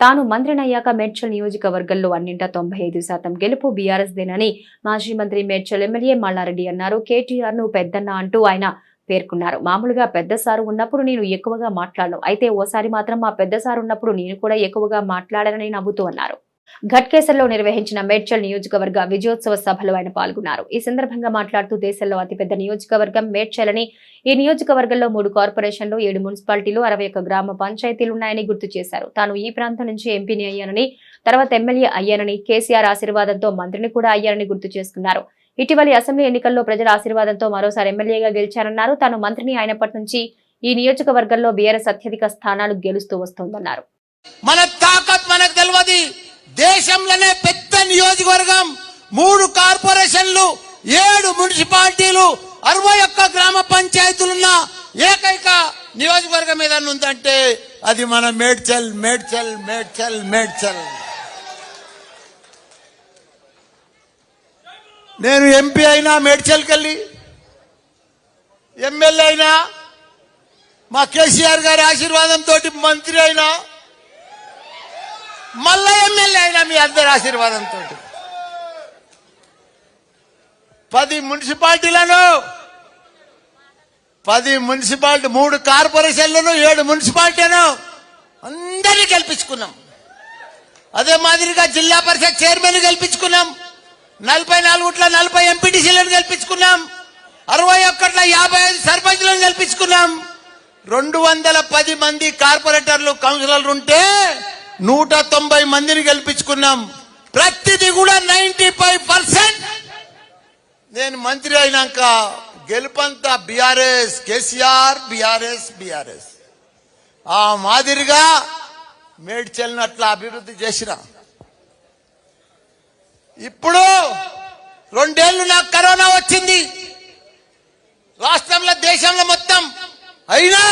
తాను మంత్రినయ్యాక మేడ్చల్ నియోజకవర్గంలో అన్నింటా తొంభై ఐదు శాతం గెలుపు బీఆర్ఎస్దేనని మాజీ మంత్రి మేడ్చల్ ఎమ్మెల్యే మల్లారెడ్డి అన్నారు. కేటీఆర్ను పెద్దన్న అంటూ ఆయన పేర్కొన్నారు. మామూలుగా పెద్ద సారు ఉన్నప్పుడు నేను ఎక్కువగా మాట్లాడను. అయితే ఓసారి మాత్రం మా పెద్ద సారు ఉన్నప్పుడు నేను కూడా ఎక్కువగా మాట్లాడానని నవ్వుతూ అన్నారు. ఘట్కేసర్లో నిర్వహించిన మేడ్చల్ నియోజకవర్గ విజయోత్సవ సభలో ఆయన పాల్గొన్నారు. ఈ సందర్భంగా మాట్లాడుతూ దేశంలో అతిపెద్ద నియోజకవర్గం మేడ్చల్ అని ఈ నియోజకవర్గంలో మూడు కార్పొరేషన్లు ఏడు మున్సిపాలిటీలు అరవై గ్రామ పంచాయతీలు ఉన్నాయని గుర్తు చేశారు. తాను ఈ ప్రాంతం నుంచి ఎంపీని అయ్యానని తర్వాత ఎమ్మెల్యే అయ్యానని కేసీఆర్ ఆశీర్వాదంతో మంత్రిని కూడా అయ్యానని గుర్తు చేసుకున్నారు. ఇటీవలి అసెంబ్లీ ఎన్నికల్లో ప్రజల ఆశీర్వాదంతో మరోసారి ఎమ్మెల్యేగా గెలిచారన్నారు. తాను మంత్రిని అయినప్పటి నుంచి ఈ నియోజకవర్గంలో బీఆర్ఎస్ అత్యధిక స్థానాలు గెలుస్తూ వస్తోందన్నారు. మన తాకత్ మనకు మున్సిపాలిటీలు అరవై ఒక్క గ్రామ పంచాయతీలున్న ఏకైక నియోజకవర్గం ఏదన్నా ఉందంటే అది మన మేడ్చల్ మేడ్చల్ మేడ్చల్ మేడ్చల్. నేను ఎంపీ అయినా మేడ్చల్కి వెళ్ళి ఎమ్మెల్యే అయినా మా కేసీఆర్ గారి ఆశీర్వాదంతో మంత్రి అయినా మళ్ళా ఎమ్మెల్యే అయినా మీ అందరి ఆశీర్వాదంతో పది మున్సిపాలిటీలను. పది మున్సిపాలిటీ మూడు కార్పొరేషన్లను ఏడు మున్సిపాలిటీలను అందరినీ గెలిపించుకున్నాం. అదే మాదిరిగా జిల్లా పరిషత్ చైర్మన్ గెలిపించుకున్నాం. నలభై నాలుగుట్ల నలభై ఎంపీటీసీలను గెలిపించుకున్నాం. అరవై ఒక్కట్ల యాభై ఐదు సర్పంచ్లను గెలిపించుకున్నాం. రెండు వందల పది మంది కార్పొరేటర్లు కౌన్సిలర్లు ఉంటే నూట తొంభై మందిని గెలిపించుకున్నాం. ప్రతిదీ కూడా నైన్టీ ఫైవ్ పర్సెంట్ నేను మంత్రి అయినాక గెలుపంతా బీఆర్ఎస్ కేసీఆర్ బీఆర్ఎస్ బీఆర్ఎస్. ఆ మాదిరిగా మేడ్చల్ని అట్లా అభివృద్ధి చేసిన. ఇప్పుడు రెండేళ్ళు నాకు కరోనా వచ్చింది. రాష్ట్రంలో దేశంలో మొత్తం అయినా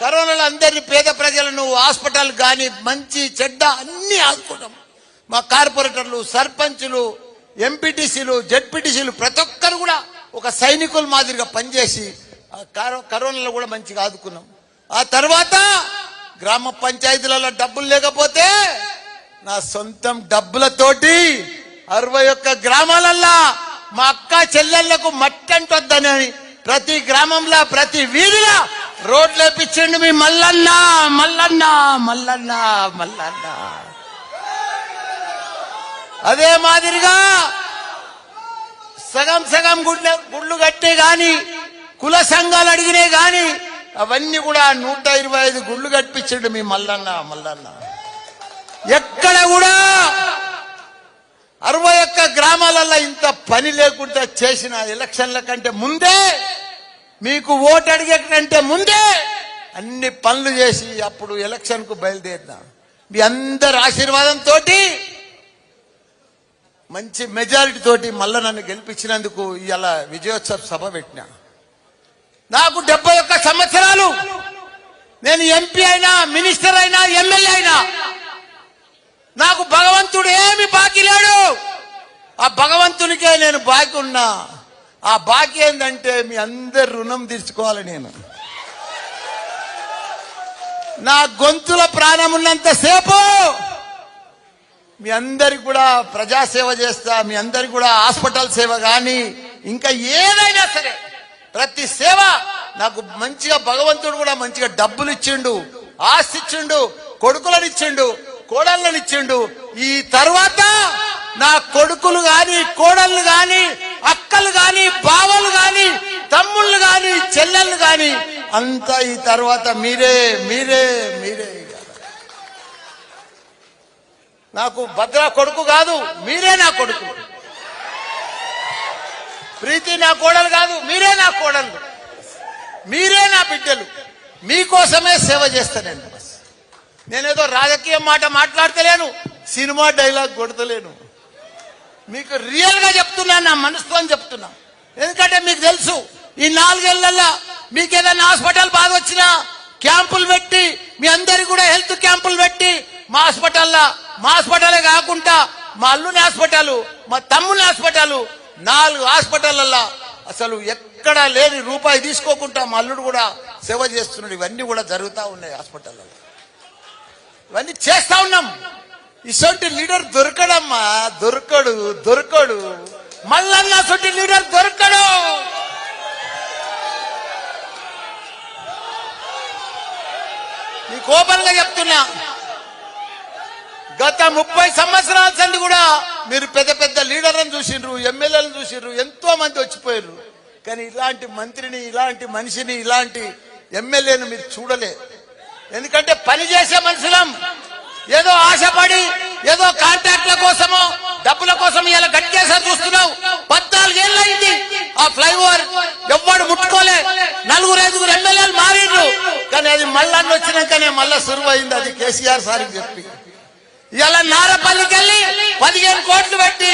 కరోనాలో అందరినీ పేద ప్రజలను హాస్పిటల్ కానీ మంచి చెడ్డ అన్ని ఆదుకుంటాం మా కార్పొరేటర్లు సర్పంచులు ఎంపీటీసీలు జెడ్పీటీసీలు ప్రతి ఒక్కరు కూడా ఒక సైనికుల మాదిరిగా పనిచేసి ఆ కరో- కరోనాలో కూడా మంచిగా ఆదుకున్నాం. ఆ తర్వాత గ్రామ పంచాయతీలలో డబ్బులు లేకపోతే నా సొంతం డబ్బులతోటి అరవై ఒక్క గ్రామాలల్లా మా అక్క చెల్లెళ్ళకు మట్టంటొద్దని ప్రతి గ్రామంలో ప్రతి వీధిలో రోడ్లు వేపించండి మీ మల్లన్న మల్లన్న మల్లన్న మల్లన్న. అదే మాదిరిగా సగం సగం గుడ్ల గుడ్లు కట్టే గాని కుల సంఘాలు అడిగినే గాని అవన్నీ కూడా నూట ఇరవై ఐదు గుళ్ళు కట్టించండి మీ మల్లన్న మల్లన్న. ఎక్కడ కూడా అరవై ఒక్క గ్రామాలలో ఇంత పని లేకుండా చేసిన ఎలక్షన్ల కంటే ముందే మీకు ఓటు అడిగే కంటే ముందే అన్ని పనులు చేసి అప్పుడు ఎలక్షన్కు బయలుదేరినా. మీ అందరి ఆశీర్వాదంతో మంచి మెజారిటీ తోటి మళ్ళీ నన్ను గెలిపించినందుకు ఇవాళ విజయోత్సవ సభ పెట్టినా. నాకు డెబ్బై ఒక్క సంవత్సరాలు. నేను ఎంపీ అయినా మినిస్టర్ అయినా ఎమ్మెల్యే అయినా. నాకు భగవంతుడు ఏమి బాకీ లేడు. ఆ భగవంతునికే నేను బాకీ ఉన్నా. ఆ బాకీ ఏంటంటే మీ అందరు రుణం తీర్చుకోవాలి నేను. నా గొంతుల ప్రాణం ఉన్నంతసేపు మీ అందరికి కూడా ప్రజాసేవ చేస్తా మీ అందరికి కూడా హాస్పిటల్ సేవ కానీ ఇంకా ఏదైనా సరే ప్రతి సేవ నాకు మంచిగా భగవంతుడు కూడా మంచిగా డబ్బులు ఇచ్చిండు ఆస్తి ఇచ్చిండు కొడుకులను ఇచ్చిండు కోడళ్ళని ఇచ్చిండు ఈ తర్వాత నా కొడుకులు గాని కోడళ్ళు గాని అక్కలు గాని బావలు గాని తమ్ముళ్ళు గాని చెల్లెళ్ళు గాని అంతా ఈ తర్వాత మీరే మీరే మీరే. నాకు భద్ర కొడుకు కాదు మీరే నా కొడుకు. ప్రీతి నా కోడలు కాదు మీరే నా కోడలు. మీరే నా బిడ్డలు. మీకోసమే సేవ చేస్తానండి బస్ నేనేదో రాజకీయ మాట మాట్లాడతలేను సినిమా డైలాగ్ కొడతలేను. మీకు రియల్గా చెప్తున్నాను చెప్తున్నా నా మనసుతో చెప్తున్నా. ఎందుకంటే మీకు తెలుసు ఈ నాలుగేళ్ళలో మీకు ఏదైనా హాస్పిటల్ బాధ వచ్చినా క్యాంపులు పెట్టి మీ అందరికి కూడా హెల్త్ క్యాంపులు పెట్టి మా హాస్పిటల్లో మా హాస్పిటలే కాకుండా మా అల్లుని హాస్పిటల్ మా తమ్ముని హాస్పిటల్ నాలుగు హాస్పిటల్లో అసలు ఎక్కడ లేని రూపాయి తీసుకోకుండా మా అల్లుడు కూడా సేవ చేస్తున్నాడు. ఇవన్నీ కూడా జరుగుతూ ఉన్నాయి హాస్పిటల్లో. ఇవన్నీ చేస్తా ఉన్నాం. ఇసొంటి లీడర్ దొరకడమ్మా. దొరకడు దొరకడు. మళ్ళన్న సొంటి లీడర్ దొరకడు. నీ కోపంగా చెప్తున్నా. గత ముప్పై సంవత్సరాల సంది కూడా మీరు పెద్ద పెద్ద లీడర్లను చూసిండ్రు ఎమ్మెల్యేలను చూసిండ్రు ఎంతో మంది వచ్చిపోయారు కానీ ఇలాంటి మంత్రిని ఇలాంటి మనిషిని ఇలాంటి ఎమ్మెల్యేను మీరు చూడలే. ఎందుకంటే పని చేసే మనుషులం. ఏదో ఆశపడి ఏదో కాంట్రాక్ట్ల కోసమో డబ్బుల కోసం ఇలా గట్టేసారి చూస్తున్నావు. పద్నాలుగేళ్ళు అయింది. ఆ ఫ్లైఓవర్ ఎవ్వడు ముట్టుకోలే. నలుగురు ఐదుగురు ఎమ్మెల్యేలు మారిండ్రు. కానీ అది మళ్ళీ వచ్చినాకనే మళ్ళా అయింది అది కేసీఆర్ సార్కి చెప్పి. ఇలా నారపల్లికి వెళ్ళి పదిహేను కోట్లు పెట్టి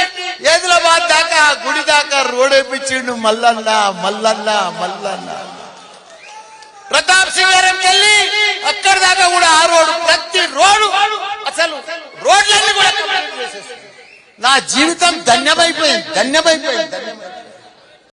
ఏదిలాబాద్ దాకా గుడి దాకా రోడ్ వేయించిండు మల్లన్న మల్లన్న మల్లన్న. ప్రతాప్ సింగారంకి వెళ్ళి అక్కడి దాకా కూడా ఆ రోడ్డు ప్రతి రోడ్డు అసలు రోడ్లన్నీ కూడా నా జీవితం ధన్యమైపోయింది ధన్యమైపోయింది ధన్యమైపోయింది.